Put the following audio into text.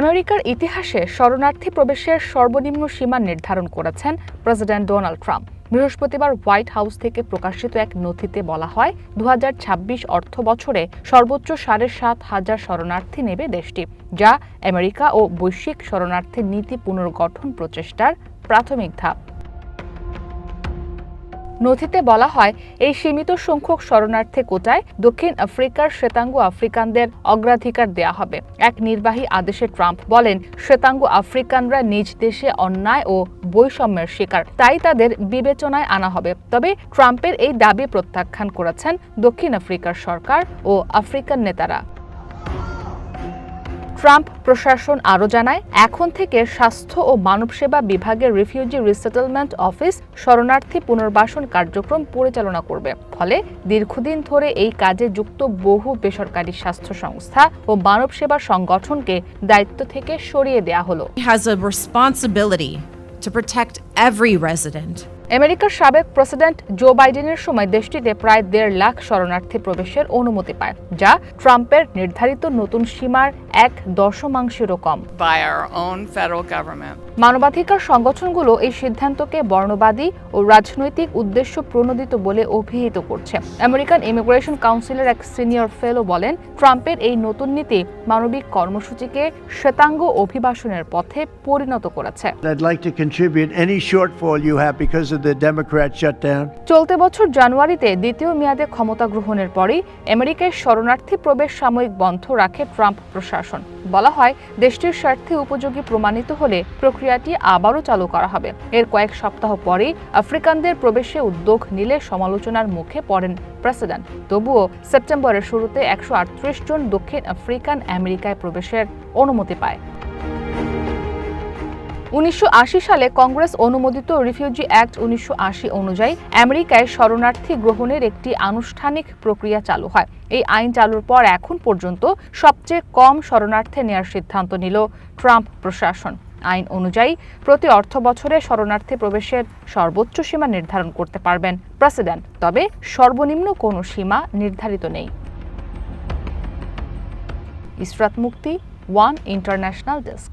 আমেরিকার ইতিহাসে শরণার্থী প্রবেশের সর্বনিম্ন সীমা নির্ধারণ করেছেন প্রেসিডেন্ট ডোনাল্ড ট্রাম্প। বৃহস্পতিবার হোয়াইট হাউস থেকে প্রকাশিত এক নথিতে বলা হয় দু অর্থ বছরে সর্বোচ্চ সাড়ে সাত হাজার শরণার্থী নেবে দেশটি, যা আমেরিকা ও বৈশ্বিক শরণার্থী নীতি পুনর্গঠন প্রচেষ্টার প্রাথমিক ধাপ। নথিতে বলা হয়, এই সীমিত সংখ্যক শরণার্থী কোটায় দক্ষিণ আফ্রিকার শ্বেতাঙ্গ আফ্রিকানদের অগ্রাধিকার দেয়া হবে। এক নির্বাহী আদেশে ট্রাম্প বলেন, শ্বেতাঙ্গ আফ্রিকানরা নিজ দেশে অন্যায় ও বৈষম্যের শিকার, তাই তাদের বিবেচনায় আনা হবে। তবে ট্রাম্পের এই দাবি প্রত্যাখ্যান করেছেন দক্ষিণ আফ্রিকার সরকার ও আফ্রিকান নেতারা। ট্রাম্প প্রশাসন আরও জানায়, এখন থেকে স্বাস্থ্য ও মানবসেবা বিভাগের রিফিউজি রিসেটেলমেন্ট অফিস শরণার্থী পুনর্বাসন কার্যক্রম পরিচালনা করবে ফলে দীর্ঘদিন ধরে এই কাজে যুক্ত বহু বেসরকারি স্বাস্থ্য সংস্থা ও মানবসেবা সংগঠনকে দায়িত্ব থেকে সরিয়ে দেয়া হলো has a responsibility to protect every resident. আমেরিকার সাবেক প্রেসিডেন্ট জো বাইডেনের সময় দেশটিতে প্রায় দেড় লাখ শরণার্থী প্রবেশের অনুমতি পায় যা ট্রাম্পের নির্ধারিত নতুন সীমার এক দশমাংশেরও কম. মানবাধিকার সংগঠনগুলো এই সিদ্ধান্তকে বর্ণবাদী ও রাজনৈতিক উদ্দেশ্য প্রণোদিত বলে অভিহিত করছে। আমেরিকান ইমিগ্রেশন কাউন্সিলের এক সিনিয়র ফেলো বলেন ট্রাম্পের এই নতুন নীতি মানবিক কর্মসূচিকে শ্বেতাঙ্গ অভিবাসনের পথে পরিণত করেছে। Of the Democrat shutdown. চলতি বছর জানুয়ারিতে দ্বিতীয় মেয়াদে ক্ষমতা গ্রহণের পরই আমেরিকায় শরণার্থী প্রবেশ সাময়িক বন্ধ রাখে ট্রাম্প প্রশাসন। বলা হয়, দেশটির স্বার্থে উপযোগী প্রমাণিত হলে প্রক্রিয়াটি আবারও চালু করা হবে। এর কয়েক সপ্তাহ পরেই আফ্রিকানদের প্রবেশে উদ্যোগ নিলে সমালোচনার মুখে পড়েন প্রেসিডেন্ট। তবুও সেপ্টেম্বরের শুরুতে একশো আটত্রিশ জন দক্ষিণ আফ্রিকান আমেরিকায় প্রবেশের অনুমতি পায়। উনিশশো আশি সালে কংগ্রেস অনুমোদিত রিফিউজি অ্যাক্ট উনিশশো আশি অনুযায়ী আমেরিকায় শরণার্থী গ্রহণের একটি আনুষ্ঠানিক প্রক্রিয়া চালু হয়। এই আইন চালুর পর এখন পর্যন্ত সবচেয়ে কম শরণার্থী নেওয়ার সিদ্ধান্ত নিল ট্রাম্প প্রশাসন। আইন অনুযায়ী প্রতি অর্থ বছরে শরণার্থী প্রবেশের সর্বোচ্চ সীমা নির্ধারণ করতে পারবেন প্রেসিডেন্ট, তবে সর্বনিম্ন কোনো সীমা নির্ধারিত নেই। ইসরাত মুক্তি, ওয়ান ইন্টারন্যাশনাল ডেস্ক।